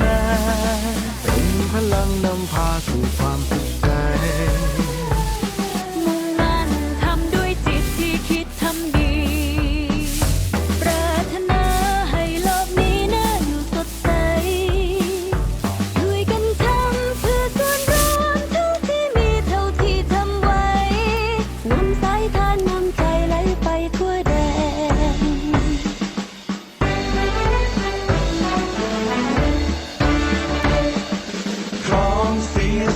มาเป็นพลังนำพาสู่ความสุข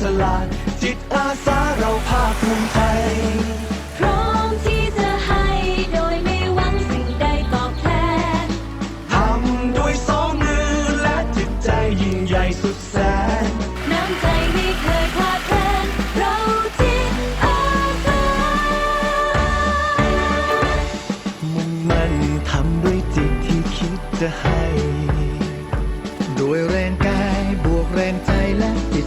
สียสละจิตอาสาเราภาคภูมิใจพร้อมที่จะให้โดยไม่หวังสิ่งใดตอบแทนทำด้วยสองมือและจิตใจยิ่งใหญ่สุดแสนน้ำใจไม่เคยขาดแคลนเราจิตอาสามุ่งมั่นทำด้วยจิตที่คิดจะให้โดยแรงกายบวกแรงใจและจิต